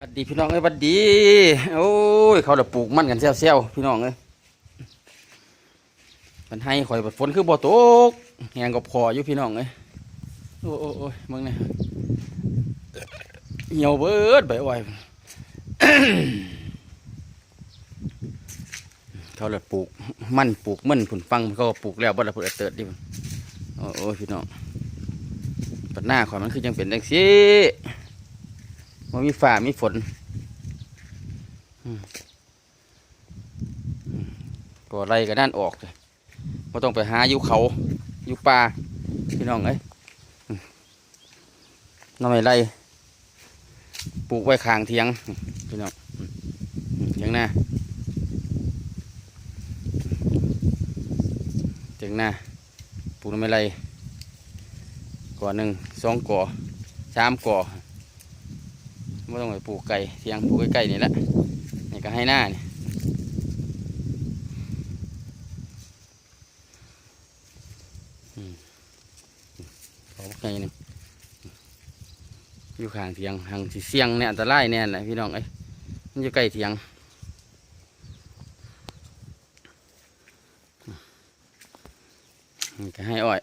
สวัสดีพี่น้องเอ้ยสวัสดี โอ้ย เขาเดปลูกมันกันเซลๆพี่น้องเอ้ยมันให้ข่อยบัดฝนคือบ่ตกแหงก็พออยู่พี่น้องเอ้ยโอ้โอ้โอ้ยมึงเนี่ยเหี่ยวเบิดไปไวเขาเลยปลูกมันปลูกมันผุนฟังเขาก็ปลูกแล้วบ่ละผุนเติดดิโอ้โอ้ยพี่น้องปัดหน้าข่อยมันคือยังเป็นจังซี่ มันมีฝ่ามีฝนอืมอืมก็ไล่กันนั่นออกเลยบ่ต้องไปหาอยู่เขาอยู่ป่าพี่น้องเอ้ยน้องไม่ไล่ปลูกไว้ข้างเทียงพี่น้องเทียงหน้าเจ๋งหน้าปลูกน้ำไม่ไรก่อหนึ่งสองก่อสามก่อ ไม่ต้องไปปลูกไก่เทียงปลูกใกล้ๆนี่แหละนี่ก็ให้หน้านี่ขอไงนึงอยู่ข้างเทียงทางสิเสียงเนี่ยอันตรายแน่แหละพี่น้องเอ้มันอยู่ใกล้เทียงก็ให้อ้อย